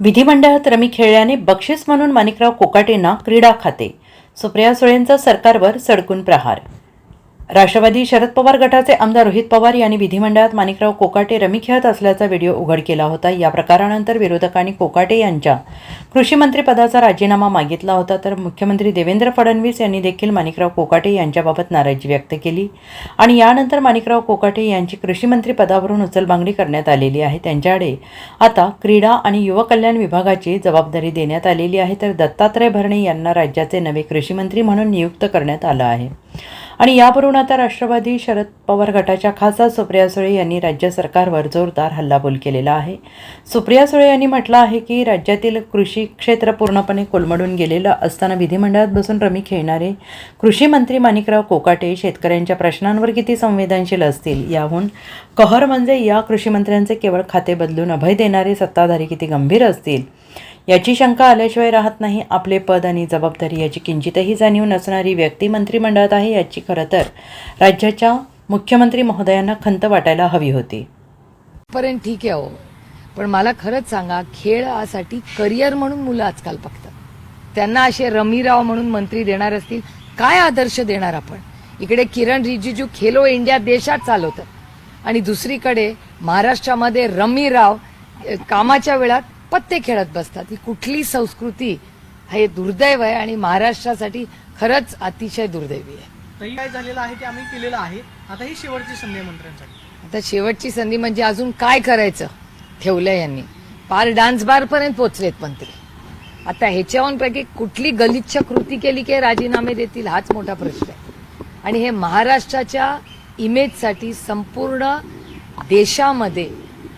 विधिमंडळात रमी खेळल्याने बक्षीस म्हणून माणिकराव कोकाटेंना क्रीडा खाते. सुप्रिया सुळेंचा सरकारवर सडकून प्रहार राष्ट्रवादी शरद पवार गटाचे आमदार रोहित पवार यांनी विधिमंडळात माणिकराव कोकाटे रमी खेळत असल्याचा व्हिडिओ उघड केला होता. या प्रकारानंतर विरोधकांनी कोकाटे यांच्या कृषीमंत्रीपदाचा राजीनामा मागितला होता. तर मुख्यमंत्री देवेंद्र फडणवीस यांनी देखील माणिकराव कोकाटे यांच्याबाबत नाराजी व्यक्त केली. आणि यानंतर माणिकराव कोकाटे यांची कृषीमंत्रीपदावरून उचलबांगडी करण्यात आलेली आहे. त्यांच्याकडे आता क्रीडा आणि युवा कल्याण विभागाची जबाबदारी देण्यात आलेली आहे. तर दत्तात्रय भरणे यांना राज्याचे नवे कृषीमंत्री म्हणून नियुक्त करण्यात आलं आहे. आणि यावरून आता राष्ट्रवादी शरद पवार गटाच्या खासदार सुप्रिया सुळे यांनी राज्य सरकारवर जोरदार हल्लाबोल केलेला आहे. सुप्रिया सुळे यांनी म्हटलं आहे की राज्यातील कृषी क्षेत्र पूर्णपणे कोलमडून गेलेलं असताना विधिमंडळात बसून रमी खेळणारे कृषी मंत्री माणिकराव कोकाटे शेतकऱ्यांच्या प्रश्नांवर किती संवेदनशील असतील याहून कहर म्हणजे या कृषीमंत्र्यांचे केवळ खाते बदलून अभय देणारे सत्ताधारी किती गंभीर असतील? याची शंका आल्याशिवाय राहत नाही आपले पद आणि जबाबदारी याची किंचितही जाणीव नसणारी व्यक्ती मंत्रिमंडळात आहे याची खरं तर. राज्याच्या मुख्यमंत्री महोदयांना खंत वाटायला हवी होती. पर्यंत ठीक आहे हो. पण मला खरंच सांगा खेळासाठी करिअर म्हणून मुलं आजकाल बघतात. त्यांना असे रमीराव म्हणून मंत्री देणार असतील काय आदर्श देणार आपण? इकडे किरण रिजिजू खेलो इंडिया देशात चालवतात. आणि दुसरीकडे महाराष्ट्रामध्ये रमीराव कामाच्या वेळात पत्ते खेळत बसतात. ही कुठली संस्कृती? हे दुर्दैव आहे आणि महाराष्ट्रासाठी खरंच अतिशय दुर्दैवी आहे. तरी काय झालेलं आहे ते आम्ही केलेलं आहे. आता ही शेवटची संधी आहे मंत्र्यांसाठी. आता शेवटची संधी म्हणजे अजून काय करायचं? ठेवलं यांनी. पार डान्स बार पर्यंत पोहोचलेत मंत्री. आता ह्याच्याहून पैकी कुठली गलिच्छ कृती केली की राजीनामे देतील हाच मोठा प्रश्न आहे. आणि हे महाराष्ट्राच्या इमेजसाठी संपूर्ण देशामध्ये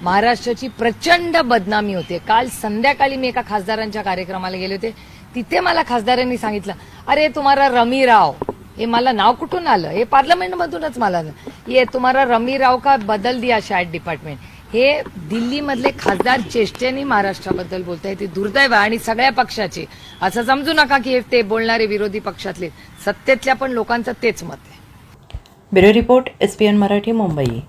महाराष्ट्राची प्रचंड बदनामी होते. काल संध्याकाळी मी एका खासदारांच्या कार्यक्रमाला गेले होते. तिथे मला खासदारांनी सांगितलं अरे तुम्हाला रमी राव हे मला नाव कुठून आलं? हे पार्लमेंटमधूनच मला आलं. ये तुम्हाला रमी राव का बदल दिया शाळेत डिपार्टमेंट हे दिल्लीमधले खासदार चेष्टेनी महाराष्ट्राबद्दल बोलत आहे ते दुर्दैव आणि सगळ्या पक्षाचे. असं समजू नका की हे ते बोलणारे विरोधी पक्षातले. सत्तेतल्या पण लोकांचं तेच मत आहे. Bureau report S P N Marathi Mumbai.